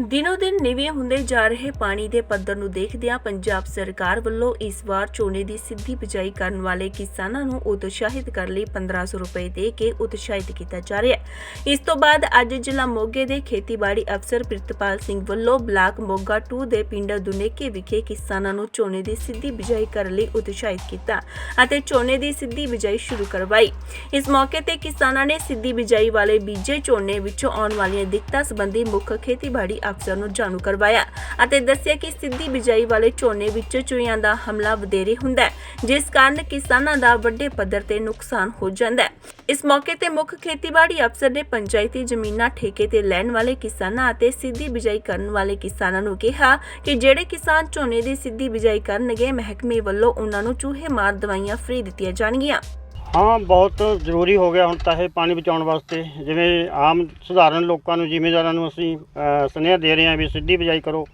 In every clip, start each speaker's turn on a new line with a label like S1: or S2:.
S1: ਦਿਨੋ ਦਿਨ ਨਿਵੇਂ ਹੁੰਦੇ ਜਾ ਰਹੇ ਪਾਣੀ ਦੇ ਪੱਧਰ ਨੂੰ ਦੇਖਦਿਆਂ ਪੰਜਾਬ ਸਰਕਾਰ ਵੱਲੋਂ ਇਸ ਵਾਰ ਝੋਨੇ ਦੀ ਸਿੱਧੀ ਬਿਜਾਈ ਕਰਨ ਵਾਲੇ ਕਿਸਾਨਾਂ ਨੂੰ ਉਤਸ਼ਾਹਿਤ ਕਰਨ ਲਈ 1500 ਰੁਪਏ ਦੇ ਕੇ ਉਤਸ਼ਾਹਿਤ ਕੀਤਾ ਜਾ ਰਿਹਾ ਹੈ। ਇਸ ਤੋਂ ਬਾਅਦ ਅੱਜ ਜ਼ਿਲ੍ਹਾ ਮੋਗੇ ਦੇ ਖੇਤੀਬਾੜੀ ਅਫਸਰ ਪ੍ਰਿਤਪਾਲ ਸਿੰਘ ਵੱਲੋਂ ਬਲਾਕ ਮੋਗਾ 2 ਦੇ ਪਿੰਡ ਦੁਨੇਕੇ ਵਿਖੇ ਕਿਸਾਨਾਂ ਨੂੰ ਝੋਨੇ ਦੀ ਸਿੱਧੀ ਬਿਜਾਈ ਕਰਨ ਲਈ ਉਤਸ਼ਾਹਿਤ ਕੀਤਾ ਅਤੇ ਝੋਨੇ ਦੀ ਸਿੱਧੀ ਬਿਜਾਈ ਸ਼ੁਰੂ ਕਰਵਾਈ। ਇਸ ਮੌਕੇ ਤੇ ਕਿਸਾਨਾਂ ਨੇ ਸਿੱਧੀ ਬਿਜਾਈ ਵਾਲੇ ਬੀਜੇ ਝੋਨੇ ਵਿੱਚੋਂ ਆਉਣ ਵਾਲੀਆਂ ਦਿੱਕਤਾਂ ਸੰਬੰਧੀ ਮੁੱਖ ਖੇਤੀਬਾੜੀ ਅਫਸਰ ਨੂੰ ਜਾਣੂ ਕਰਵਾਇਆ ਅਤੇ ਦੱਸਿਆ ਕਿ ਸਿੱਧੀ ਬਿਜਾਈ ਵਾਲੇ ਝੋਨੇ ਵਿੱਚ ਚੂਹਿਆਂ ਦਾ ਹਮਲਾ ਵਧੇਰੇ ਹੁੰਦਾ ਹੈ, ਜਿਸ ਕਾਰਨ ਕਿਸਾਨਾਂ ਦਾ ਵੱਡੇ ਪੱਧਰ ਤੇ ਨੁਕਸਾਨ ਹੋ ਜਾਂਦਾ ਹੈ। ਇਸ ਮੌਕੇ ਤੇ ਮੁੱਖ ਖੇਤੀਬਾੜੀ ਅਫਸਰ ਨੇ ਪੰਚਾਇਤੀ ਜ਼ਮੀਨਾਂ ਠੇਕੇ ਤੇ ਲੈਣ ਵਾਲੇ ਕਿਸਾਨਾਂ ਅਤੇ ਸਿੱਧੀ ਬਿਜਾਈ ਕਰਨ ਵਾਲੇ ਕਿਸਾਨਾਂ ਨੂੰ ਕਿਹਾ ਕਿ ਜਿਹੜੇ ਕਿਸਾਨ ਝੋਨੇ ਦੀ ਸਿੱਧੀ ਬਿਜਾਈ ਕਰਨਗੇ, ਮਹਿਕਮੇ ਵੱਲੋਂ ਉਹਨਾਂ ਨੂੰ ਚੂਹੇ ਮਾਰ ਦਵਾਈਆਂ ਫ੍ਰੀ ਦਿੱਤੀਆਂ ਜਾਣਗੀਆਂ।
S2: ਹਾਂ, ਬਹੁਤ ਜ਼ਰੂਰੀ ਹੋ ਗਿਆ ਹੁਣ ਤਾਂ ਇਹ ਪਾਣੀ ਬਚਾਉਣ ਵਾਸਤੇ। ਜਿਵੇਂ ਆਮ ਸਧਾਰਨ ਲੋਕਾਂ ਨੂੰ, ਜ਼ਿਮੀਂਦਾਰਾਂ ਨੂੰ ਅਸੀਂ ਸੁਨੇਹਾ ਦੇ ਰਹੇ ਹਾਂ ਵੀ ਸਿੱਧੀ ਬਿਜਾਈ ਕਰੋ।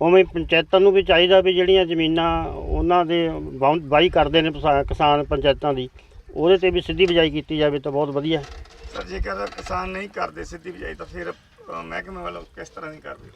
S2: ਉਵੇਂ ਪੰਚਾਇਤਾਂ ਨੂੰ ਵੀ ਚਾਹੀਦਾ ਵੀ ਜਿਹੜੀਆਂ ਜ਼ਮੀਨਾਂ ਉਹਨਾਂ ਦੇ ਵਾਹੁ- ਵਾਹੀ ਕਰਦੇ ਨੇ ਪਸਾ- ਕਿਸਾਨ ਪੰਚਾਇਤਾਂ ਦੀ, ਉਹਦੇ ਤੇ ਵੀ ਸਿੱਧੀ ਬਿਜਾਈ ਕੀਤੀ ਜਾਵੇ ਤਾਂ ਬਹੁਤ ਵਧੀਆ।
S3: ਸਰ, ਜੇਕਰ ਕਿਸਾਨ ਨਹੀਂ ਕਰਦੇ ਸਿੱਧੀ ਬਿਜਾਈ ਤਾਂ ਫਿਰ ਮਹਿਕਮੇ ਵੱਲੋਂ ਕਿਸ ਤਰ੍ਹਾਂ ਦੀ ਕਰਦੇ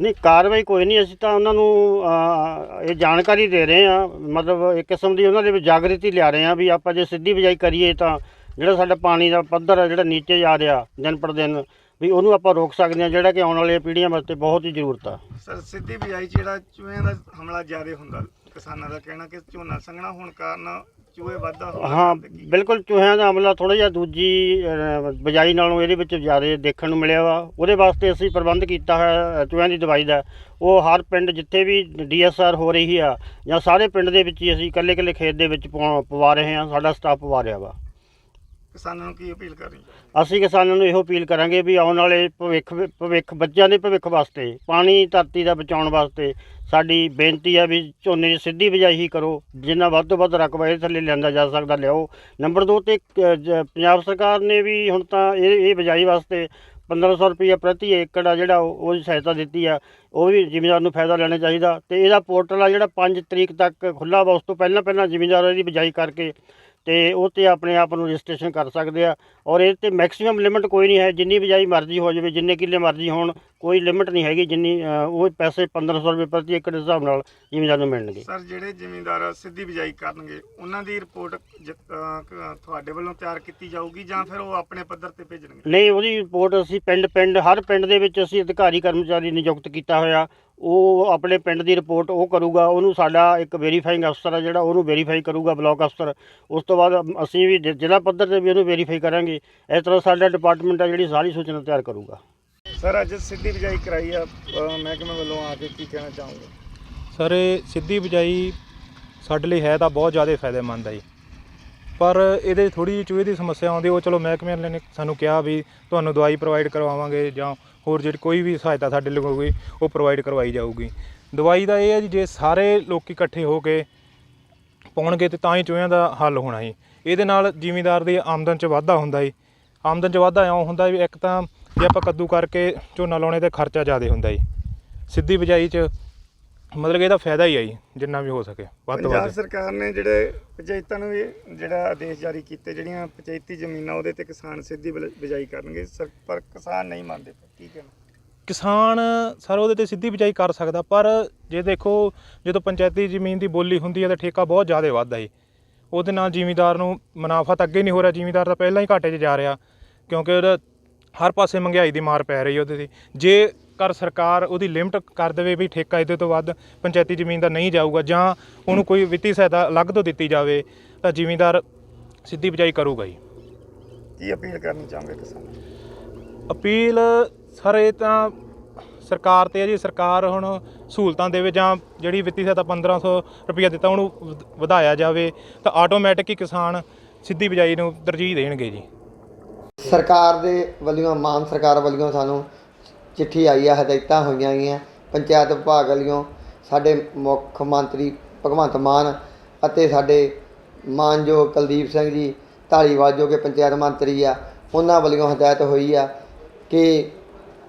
S2: ਨਹੀਂ ਕਾਰਵਾਈ ਕੋਈ ਨਹੀਂ ਅਸੀਂ ਤਾਂ ਉਹਨਾਂ ਨੂੰ ਅ, ਇਹ ਜਾਣਕਾਰੀ ਦੇ ਰਹੇ ਹਾਂ। ਮਤਲਬ ਇੱਕ ਕਿਸਮ ਦੀ ਉਹਨਾਂ ਦੇ ਵਿੱਚ ਜਾਗ੍ਰਿਤੀ ਲਿਆ ਰਹੇ ਹਾਂ ਵੀ ਆਪਾਂ ਜੇ ਸਿੱਧੀ ਬਿਜਾਈ ਕਰੀਏ ਤਾਂ ਜਿਹੜਾ ਸਾਡਾ ਪਾਣੀ ਦਾ ਪੱਧਰ ਆ ਜਿਹੜਾ ਨੀਚੇ ਜਾ ਰਿਹਾ ਦਿਨ ਪਰ ਦਿਨ ਵੀ ਉਹਨੂੰ ਆਪਾਂ ਰੋਕ ਸਕਦੇ ਹਾਂ ਜਿਹੜਾ ਕਿ ਆਉਣ ਵਾਲੀਆਂ ਪੀੜ੍ਹੀਆਂ ਵਾਸਤੇ ਬਹੁਤ ਹੀ ਜ਼ਰੂਰਤ ਆ।
S3: ਸਰ ਸਿੱਧੀ ਬਿਜਾਈ 'ਚ ਜਿਹੜਾ ਚੂਹਿਆਂ ਦਾ ਹਮਲਾ ਜ਼ਿਆਦਾ ਹੁੰਦਾ ਕਿਸਾਨਾਂ ਦਾ ਕਹਿਣਾ ਕਿ ਝੋਨਾ ਸੰਘਣਾ ਹੋਣ ਕਾਰਨ ਚੂਹੇ ਵਾਧਾ ਹੋ
S2: ਹਾਂ ਬਿਲਕੁਲ ਚੂਹਿਆਂ ਦਾ ਹਮਲਾ ਥੋੜਾ ਜਿਹਾ ਦੂਜੀ ਅ, ਬਿਜਾਈ ਨਾਲੋਂ ਇਹਦੇ ਵਿੱਚ ਜ਼ਿਆਦਾ ਦੇਖਣ ਨੂੰ ਮਿਲਿਆ ਵਾ। ਉਹਦੇ ਵਾਸਤੇ ਅਸੀਂ ਪ੍ਰਬੰਧ ਕੀਤਾ ਹੈ ਚੂਹਿਆਂ ਦੀ ਦਵਾਈ ਦਾ। ਉਹ ਹਰ ਪਿੰਡ ਜਿੱਥੇ ਵੀ ਡੀਐਸਆਰ ਹੋ ਰਹੀ ਆ ਜਾਂ ਸਾਰੇ ਪਿੰਡ ਦੇ ਵਿੱਚ ਹੀ ਅਸੀਂ ਇਕੱਲੇ ਇਕੱਲੇ ਖੇਤ ਦੇ ਵਿੱਚ ਪਵਾ ਪਵਾ ਰਹੇ ਹਾਂ ਸਾਡਾ ਸਟਾਫ ਪਵਾ ਰਿਹਾ ਵਾ।
S3: ਕਿਸਾਨਾਂ ਨੂੰ ਕੀ ਅਪੀਲ ਕਰਨੀ
S2: ਅਸੀਂ ਕਿਸਾਨਾਂ ਨੂੰ ਇਹੋ ਅਪੀਲ ਕਰਾਂਗੇ ਵੀ ਆਉਣ ਵਾਲੇ ਭਵਿੱਖ ਭਵਿੱਖ, ਬੱਚਿਆਂ ਦੇ ਭਵਿੱਖ ਵਾਸਤੇ, ਪਾਣੀ, ਧਰਤੀ ਦਾ ਬਚਾਉਣ ਵਾਸਤੇ ਸਾਡੀ ਬੇਨਤੀ ਹੈ ਵੀ ਝੋਨੇ ਦੀ ਸਿੱਧੀ ਬਿਜਾਈ ਹੀ ਕਰੋ, ਜਿੰਨਾ ਵੱਧ ਤੋਂ ਵੱਧ ਰਕਬਾ ਇਹ ਥੱਲੇ ਲਿਆਂਦਾ ਜਾ ਸਕਦਾ, ਲਿਆਓ। ਨੰਬਰ 2 ਤੇ ਕ- ਜ- ਪੰਜਾਬ ਸਰਕਾਰ ਨੇ ਵੀ ਹੁਣ ਤਾਂ ਇਹ ਇਹ ਬਿਜਾਈ ਵਾਸਤੇ 1500 ਰੁਪਏ ਪ੍ਰਤੀ ਏਕੜ ਆ ਜਿਹੜਾ ਉਹ ਉਹਦੀ ਸਹਾਇਤਾ ਦਿੱਤੀ ਆ, ਉਹ ਵੀ ਜ਼ਿਮੀਂਦਾਰ ਨੂੰ ਫਾਇਦਾ ਲੈਣਾ ਚਾਹੀਦਾ ਤੇ ਇਹਦਾ ਪੋਰਟਲ ਆ ਜਿਹੜਾ 5 ਤਰੀਕ ਤੱਕ ਖੁੱਲ੍ਹਾ ਵਾ, ਉਸ ਤੋਂ ਪਹਿਲਾਂ ਪਹਿਲਾਂ ਜ਼ਿਮੀਂਦਾਰ ਇਹਦੀ ਬਿਜਾਈ ਕਰਕੇ ਤੇ ਉਹ ਤੇ ਆਪਣੇ ਆਪ ਨੂੰ ਰਜਿਸਟ੍ਰੇਸ਼ਨ ਕਰ ਸਕਦੇ ਆ। ਔਰ ਇਹ ਤੇ ਮੈਕਸਿਮਮ ਲਿਮਿਟ ਕੋਈ ਨਹੀਂ ਹੈ। ਜਿੰਨੀ ਬਿਜਾਈ ਮਰਜ਼ੀ ਹੋ ਜਾਵੇ ਜਿੰਨੇ ਕਿੱਲੇ ਮਰਜ਼ੀ ਹੋਣ ਕੋਈ ਲਿਮਿਟ ਨਹੀਂ ਹੈਗੀ ਜਿੰਨੀ ਉਹ ਪੈਸੇ 1500 ਰੁਪਏ ਪ੍ਰਤੀ ਏਕੜ ਦੇ ਹਿਸਾਬ ਨਾਲ ਜ਼ਿਮੀਂਦਾਰ ਨੂੰ ਮਿਲਣਗੇ।
S3: ਸਰ ਜਿਹੜੇ ਜ਼ਿਮੀਂਦਾਰ ਸਿੱਧੀ ਬਿਜਾਈ ਕਰਨਗੇ ਉਹਨਾਂ ਦੀ ਰਿਪੋਰਟ ਤੁਹਾਡੇ ਵੱਲੋਂ ਤਿਆਰ ਕੀਤੀ ਜਾਊਗੀ ਜਾਂ ਫਿਰ ਉਹ ਆਪਣੇ ਪੱਧਰ ਤੇ ਭੇਜਣਗੇ?
S2: ਨਹੀਂ ਉਹਦੀ ਰਿਪੋਰਟ ਅਸੀਂ ਪਿੰਡ ਪਿੰਡ ਹਰ ਪਿੰਡ ਦੇ ਵਿੱਚ ਅਸੀਂ ਅਧਿਕਾਰੀ ਕਰਮਚਾਰੀ ਨਿਯੁਕਤ ਕੀਤਾ ਹੋਇਆ। ਉਹ ਆਪਣੇ ਪਿੰਡ ਦੀ ਰਿਪੋਰਟ ਉਹ ਕਰੂਗਾ ਉਹਨੂੰ ਸਾਡਾ ਇੱਕ ਵੈਰੀਫਾਈਂਗ ਅਫਸਰ ਆ ਜਿਹੜਾ ਉਹਨੂੰ ਵੈਰੀਫਾਈ ਕਰੂਗਾ ਬਲਾਕ ਅਫਸਰ ਉਸ ਤੋਂ ਬਾਅਦ ਅਸੀਂ ਵੀ ਜ਼ਿਲ੍ਹਾ ਪੱਧਰ ਤੇ ਵੀ ਉਹਨੂੰ ਵੈਰੀਫਾਈ ਕਰਾਂਗੇ। ਇਸ ਤਰ੍ਹਾਂ ਸਾਡਾ ਡਿਪਾਰਟਮੈਂਟ ਆ ਜਿਹੜੀ ਸਾਰੀ ਸੂਚਨਾ ਤਿਆਰ ਕਰੂਗਾ।
S3: ਸਰ ਅੱਜ ਸਿੱਧੀ ਬਿਜਾਈ ਕਰਾਈ ਆ। ਮਹਿਕਮੇ ਵੱਲੋਂ ਆ ਕੇ ਕੀ ਕਹਿਣਾ ਚਾਹੋਗੇ?
S4: ਸਰ ਇਹ ਸਿੱਧੀ ਬਿਜਾਈ ਸਾਡੇ ਲਈ ਹੈ ਤਾਂ ਬਹੁਤ ਜ਼ਿਆਦਾ ਫਾਇਦੇਮੰਦ ਹੈ ਜੀ। ਪਰ ਇਹਦੇ ਥੋੜੀ ਜਿਹੀ ਚੂਹੇ ਦੀ ਸਮੱਸਿਆ ਆਉਂਦੀ, ਉਹ ਚਲੋ ਮਹਿਕਮੇ ਵਾਲਿਆਂ ਨੇ ਸਾਨੂੰ ਕਿਹਾ ਵੀ ਤੁਹਾਨੂੰ ਦਵਾਈ ਪ੍ਰੋਵਾਈਡ ਕਰਵਾਵਾਂਗੇ ਜਾਂ ਹੋਰ ਜਿਹੜੀ ਕੋਈ ਵੀ ਸਹਾਇਤਾ ਸਾਡੇ ਲਈ ਹੋਊਗੀ, ਉਹ ਪ੍ਰੋਵਾਈਡ ਕਰਵਾਈ ਜਾਊਗੀ। ਦਵਾਈ ਦਾ ਇਹ ਹੈ ਜੀ, ਜੇ ਸਾਰੇ ਲੋਕ ਇਕੱਠੇ ਹੋ ਕੇ ਪਾਉਣਗੇ ਤੇ ਤਾਂ ਹੀ ਚੂਹਿਆਂ ਦਾ ਹੱਲ ਹੋਣਾ ਜੀ ਇਹਦੇ ਨਾਲ ਜ਼ਿਮੀਂਦਾਰ ਦੀ ਆਮਦਨ 'ਚ ਵਾਧਾ ਹੁੰਦਾ ਜੀ ਆਮਦਨ 'ਚ ਵਾਧਾ ਇਉਂ ਹੁੰਦਾ ਵੀ ਇੱਕ ਤਾਂ ਜੇ ਆਪਾਂ ਕੱਦੂ ਕਰਕੇ ਝੋਨਾ ਲਾਉਣੇ ਤੇ ਖਰਚਾ ਜ਼ਿਆਦਾ ਹੁੰਦਾ ਜੀ ਸਿੱਧੀ ਬਿਜਾਈ 'ਚ ਮਤਲਬ ਕਿ ਇਹਦਾ ਫਾਇਦਾ ਹੀ ਹੈ ਜੀ ਜਿੰਨਾ ਵੀ ਹੋ ਸਕੇ ਵੱਧ ਤੋਂ
S3: ਪੰਜਾਬ
S4: ਵੱਧ
S3: ਸਰਕਾਰ ਨੇ ਜਿਹੜੇ ਪੰਚਾਇਤਾਂ ਨੂੰ ਵੀ ਜਿਹੜਾ ਆਦੇਸ਼ ਜਾਰੀ ਕੀਤੇ ਜਿਹੜੀਆਂ ਪੰਚਾਇਤੀ ਜ਼ਮੀਨਾਂ ਉਹਦੇ ਤੇ ਕਿਸਾਨ ਸਿੱਧੀ ਬਿਲ- ਬਿਜਾਈ ਕਰਨਗੇ। ਸਰ ਪਰ ਕਿਸਾਨ ਨਹੀਂ ਮੰਨਦੇ ਕੀ ਕਹਿਣਾ?
S4: ਕਿਸਾਨ ਸਰ ਉਹਦੇ ਤੇ ਸਿੱਧੀ ਬਿਜਾਈ ਕਰ ਸਕਦਾ ਪਰ ਜੇ ਦੇਖੋ ਜਦੋਂ ਪੰਚਾਇਤੀ ਜ਼ਮੀਨ ਦੀ ਬੋਲੀ ਹੁੰਦੀ ਹੈ ਤਾਂ ਠੇਕਾ ਬਹੁਤ ਜ਼ਿਆਦਾ ਵੱਧਦਾ ਜੀ। ਉਹਦੇ ਨਾਲ ਜ਼ਿਮੀਂਦਾਰ ਨੂੰ ਮੁਨਾਫਾ ਤਾਂ ਅੱਗੇ ਨਹੀਂ ਹੋ ਰਿਹਾ ਜ਼ਿਮੀਂਦਾਰ ਤਾਂ ਪਹਿਲਾਂ ਹੀ ਘਾਟੇ 'ਚ ਜਾ ਰਿਹਾ ਕਿਉਂਕਿ ਉਹਦਾ ਹਰ ਪਾਸੇ ਮਹਿੰਗਾਈ ਦੀ ਮਾਰ ਪੈ ਰਹੀ ਹੈ ਉਹਦੇ ਤੇ। ਜੇ ਕਰ ਸਰਕਾਰ ਉਹਦੀ ਲਿਮਟ ਕਰ ਦੇਵੇ ਵੀ ਠੇਕਾ ਇਹਦੇ ਤੋਂ ਵੱਧ ਪੰਚਾਇਤੀ ਜ਼ਮੀਨ ਦਾ ਨਹੀਂ ਜਾਊਗਾ ਜਾਂ ਉਹਨੂੰ ਕੋਈ ਵਿੱਤੀ ਸਹਾਇਤਾ ਅਲੱਗ ਤੋਂ ਦਿੱਤੀ ਜਾਵੇ ਤਾਂ ਜ਼ਿਮੀਂਦਾਰ ਸਿੱਧੀ ਬਿਜਾਈ ਕਰੂਗਾ ਜੀ।
S3: ਕੀ ਅਪੀਲ ਕਰਨੀ ਚਾਹੋਗੇ ਕਿਸਾਨਾਂ
S4: ਅਪੀਲ ਸਰ ਇਹ ਤਾਂ ਸਰਕਾਰ ਤੇ ਹੈ ਜੀ ਸਰਕਾਰ ਹੁਣ ਸਹੂਲਤਾਂ ਦੇਵੇ ਜਾਂ ਜਿਹੜੀ ਵਿੱਤੀ ਸਹਾਇਤਾ 1500 ਰੁਪਇਆ ਦਿੱਤਾ ਉਹਨੂੰ ਵਧ- ਵਧਾਇਆ ਜਾਵੇ ਤਾਂ ਆਟੋਮੈਟਿਕ ਹੀ ਕਿਸਾਨ ਸਿੱਧੀ ਬਿਜਾਈ ਨੂੰ ਤਰਜੀਹ ਦੇਣਗੇ ਜੀ।
S5: ਸਰਕਾਰ ਦੇ ਵੱਲੋਂ ਮਾਨ ਸਰਕਾਰ ਵੱਲੋਂ ਸਾਨੂੰ ਚਿੱਠੀ ਆਈ ਆ, ਹਦਾਇਤਾਂ ਹੋਈਆਂ ਗਈਆਂ। ਪੰਚਾਇਤ ਵਿਭਾਗ ਵੱਲੋਂ ਸਾਡੇ ਮੁੱਖ ਮੰਤਰੀ ਭਗਵੰਤ ਮਾਨ ਅਤੇ ਸਾਡੇ ਮਾਨਯੋਗ ਕੁਲਦੀਪ ਸਿੰਘ ਜੀ ਧਾਲੀਵਾਲ ਜੋ ਕਿ ਪੰਚਾਇਤ ਮੰਤਰੀ ਆ, ਉਹਨਾਂ ਵੱਲੋਂ ਹਦਾਇਤ ਹੋਈ ਆ ਕਿ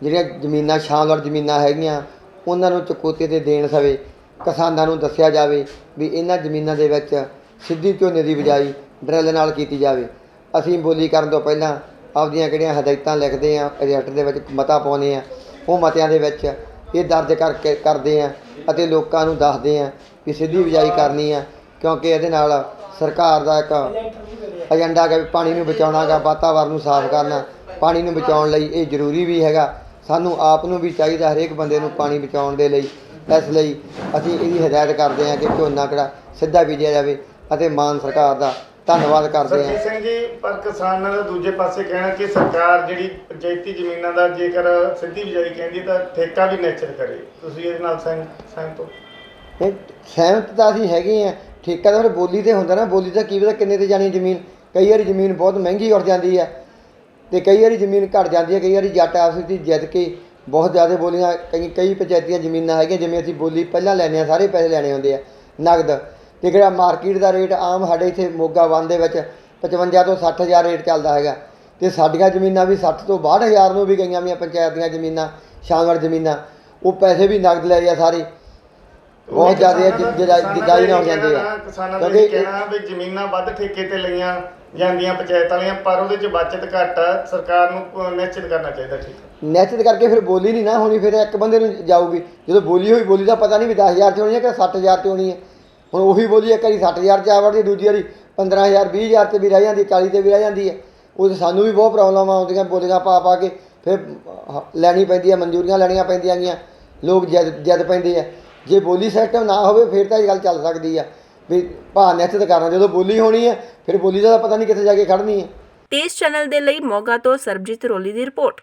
S5: ਜਿਹੜੀਆਂ ਜ਼ਮੀਨਾਂ ਸ਼ਾਮਲਰ ਜ਼ਮੀਨਾਂ ਹੈਗੀਆਂ, ਉਹਨਾਂ ਨੂੰ ਚੁਕੌਤੇ ਤੇ ਦੇਣ ਸਵੇ। ਕਿਸਾਨਾਂ ਨੂੰ ਦੱਸਿਆ ਜਾਵੇ ਵੀ ਇਹਨਾਂ ਜ਼ਮੀਨਾਂ ਦੇ ਵਿੱਚ ਸਿੱਧੀ ਝੋਨੇ ਦੀ ਬਿਜਾਈ ਡਰਿੱਲ ਨਾਲ ਕੀਤੀ ਜਾਵੇ। ਅਸੀਂ ਬੋਲੀ ਕਰਨ ਤੋਂ ਪਹਿਲਾਂ ਆਪਦੀਆਂ ਕਿਹੜੀਆਂ ਹਦਾਇਤਾਂ ਲਿਖਦੇ ਆ ਰਿਐਕਟ ਦੇ ਵਿੱਚ ਮਤਾ ਪਾਉਂਦੇ ਆ, ਉਹ ਮਤਿਆਂ ਦੇ ਵਿੱਚ ਇਹ ਦਰਜ ਕਰਕੇ ਕਰਦੇ ਆ ਅਤੇ ਲੋਕਾਂ ਨੂੰ ਦੱਸਦੇ ਆ ਕਿ ਸਿੱਧੀ ਬਿਜਾਈ ਕਰਨੀ ਆ, ਕਿਉਂਕਿ ਇਹਦੇ ਨਾਲ ਸਰਕਾਰ ਦਾ ਇੱਕ ਏਜੰਡਾ ਹੈਗਾ ਵੀ ਪਾਣੀ ਨੂੰ ਬਚਾਉਣਾ ਗਾ ਵਾਤਾਵਰਨ ਨੂੰ ਸਾਫ਼ ਕਰਨਾ, ਪਾਣੀ ਨੂੰ ਬਚਾਉਣ ਲਈ ਇਹ ਜ਼ਰੂਰੀ ਵੀ ਹੈਗਾ। ਸਾਨੂੰ ਆਪ ਨੂੰ ਵੀ ਚਾਹੀਦਾ ਹਰੇਕ ਬੰਦੇ ਨੂੰ ਪਾਣੀ ਬਚਾਉਣ ਦੇ ਲਈ, ਇਸ ਲਈ ਅਸੀਂ ਇਹਦੀ ਹਦਾਇਤ ਕਰਦੇ ਹਾਂ ਕਿ ਝੋਨਾ ਕਿਹੜਾ ਸਿੱਧਾ ਬੀਜਿਆ ਜਾਵੇ ਅਤੇ ਮਾਨ ਸਰਕਾਰ ਦਾ ਧੰਨਵਾਦ ਕਰਦੇ ਹਾਂ।
S3: ਸਰਜੀਤ ਸਿੰਘ ਜੀ ਪਰ ਕਿਸਾਨਾਂ ਦਾ ਦੂਜੇ ਪਾਸੇ ਕਹਿਣਾ ਕਿ ਸਰਕਾਰ ਜਿਹੜੀ ਪੰਚਾਇਤੀ ਜ਼ਮੀਨਾਂ ਦਾ ਜੇਕਰ ਸਿੱਧੀ ਬਿਜਾਈ ਕਹਿੰਦੀ ਤਾਂ ਠੇਕਾ ਵੀ ਨਿਸ਼ਚਿਤ ਕਰੇ। ਤੁਸੀਂ ਇਹਦੇ ਨਾਲ ਸਹਿਮ ਸਹਿਮਤ ਹੋ?
S5: ਇਹ ਸਹਿਮਤ ਤਾਂ ਅਸੀਂ ਹੈਗੇ ਆ ਠੇਕਾ ਤਾਂ ਫਿਰ ਬੋਲੀ ਤੇ ਹੁੰਦਾ ਨਾ। ਬੋਲੀ ਤਾਂ ਕੀ ਪਤਾ ਕਿੰਨੇ ਤੇ ਜਾਣੀ ਜ਼ਮੀਨ। ਕਈ ਵਾਰੀ ਜ਼ਮੀਨ ਬਹੁਤ ਮਹਿੰਗੀ ਉੱਠ ਜਾਂਦੀ ਹੈ ਤੇ ਕਈ ਵਾਰੀ ਜ਼ਮੀਨ ਘਟ ਜਾਂਦੀ ਹੈ। ਕਈ ਵਾਰੀ ਜੱਟ ਆਪਸ ਵਿੱਚ ਜਿੱਦ ਕੇ ਬਹੁਤ ਜ਼ਿਆਦਾ ਬੋਲੀਆਂ। ਕਈ ਕਈ ਪੰਚਾਇਤੀਆਂ ਜ਼ਮੀਨਾਂ ਹੈਗੀਆਂ ਜਿਵੇਂ ਅਸੀਂ ਬੋਲੀ ਪਹਿਲਾਂ ਲੈਣੇ ਆ ਸਾਰੇ ਪੈਸੇ ਲੈਣੇ ਹੁੰਦੇ ਆ। ਨਗਦ। ਤੇ ਜਿਹੜਾ ਮਾਰਕੀਟ ਦਾ ਰੇਟ ਆਮ ਸਾਡੇ ਇੱਥੇ ਮੋਗਾ ਵਨ ਦੇ ਵਿੱਚ 55 ਤੋਂ 60000 ਰੇਟ ਚੱਲਦਾ ਹੈਗਾ। ਤੇ ਸਾਡੀਆਂ ਜ਼ਮੀਨਾਂ ਵੀ 60 ਤੋਂ 62000 ਨੂੰ ਵੀ ਗਈਆਂ ਵੀਆਂ ਪੰਚਾਇਤ ਦੀਆਂ ਜ਼ਮੀਨਾਂ ਸ਼ਾਨਵਰ ਜ਼ਮੀਨਾਂ। ਉਹ ਪੈਸੇ ਵੀ ਨਗਦ ਲਏ ਆ ਸਾਰੇ। ਬਹੁਤ ਜ਼ਿਆਦਾ ਜਿਹੜਾ ਜਿਦਾਈ ਨਾਲ ਹੋ ਜਾਂਦੇ ਆ।
S3: ਕਿਸਾਨਾਂ ਦਾ ਕਹਿਣਾ ਵੀ ਜ਼ਮੀਨਾਂ ਵੱਧ ਠੇਕੇ ਤੇ ਲਈਆਂ ਜਾਂਦੀਆਂ ਪੰਚਾਇਤ ਵਾਲੀਆਂ ਪਰ ਉਹਦੇ ਚ ਬਚਤ ਘੱਟ ਆ ਸਰਕਾਰ ਨੂੰ ਨਿਸ਼ਚਿਤ ਕਰਨਾ ਚਾਹੀਦਾ ਠੀਕ
S5: ਨਿਸ਼ਚਿਤ ਕਰਕੇ ਫਿਰ ਬੋਲੀ ਨਹੀਂ ਨਾ ਹੋਣੀ ਫਿਰ ਇੱਕ ਬੰਦੇ ਨੂੰ ਜਾਊਗੀ। ਜਦੋਂ ਬੋਲੀ ਹੋਈ ਬੋਲੀ ਦਾ ਪਤਾ ਨਹੀਂ ਵੀ 10000 ਚ ਹੋਣੀ ਹੈ ਕਿ 60000 ਚ ਹੋਣੀ ਹੈ ਹੁਣ ਉਹੀ ਬੋਲੀ ਇੱਕ ਵਾਰੀ 60000 ਚ ਆ ਵੜਦੀ, ਦੂਜੀ ਵਾਰੀ 15000 20000 ਤੇ ਵੀ ਰਹਿ ਜਾਂਦੀ 40 ਤੇ ਵੀ ਰਹਿ ਜਾਂਦੀ ਹੈ। ਉਹ ਤੇ ਸਾਨੂੰ ਵੀ ਬਹੁਤ ਪ੍ਰੋਬਲਮਾਂ ਆਉਂਦੀਆਂ, ਬੋਲੀਆਂ ਪਾ ਪਾ ਕੇ ਫਿਰ ਲੈਣੀ ਪੈਂਦੀ ਹੈ, ਮਨਜ਼ੂਰੀਆਂ ਲੈਣੀਆਂ ਪੈਂਦੀਆਂ ਗੀਆਂ ਲੋਕ ਜਦ ਜਦ ਪੈਂਦੇ ਆ। ਜੇ ਬੋਲੀ ਸਿਸਟਮ ਨਾ ਹੋਵੇ, ਫਿਰ ਤਾਂ ਇਹ ਗੱਲ ਚੱਲ ਸਕਦੀ ਆ, ਵੀ ਭਾਅ ਨਿਸ਼ਚਿਤ ਕਰਨਾ, ਜਦੋਂ ਬੋਲੀ ਹੋਣੀ ਹੈ, ਫਿਰ ਬੋਲੀ ਦਾ ਤਾਂ ਪਤਾ ਨਹੀਂ ਕਿੱਥੇ ਜਾ ਕੇ ਖੜਨੀ ਹੈ।
S1: ਤੇਜ਼ ਚੈਨਲ ਦੇ ਲਈ ਮੋਗਾ ਤੋਂ ਸਰਬਜੀਤ ਰੋਲੀ ਦੀ ਰਿਪੋਰਟ।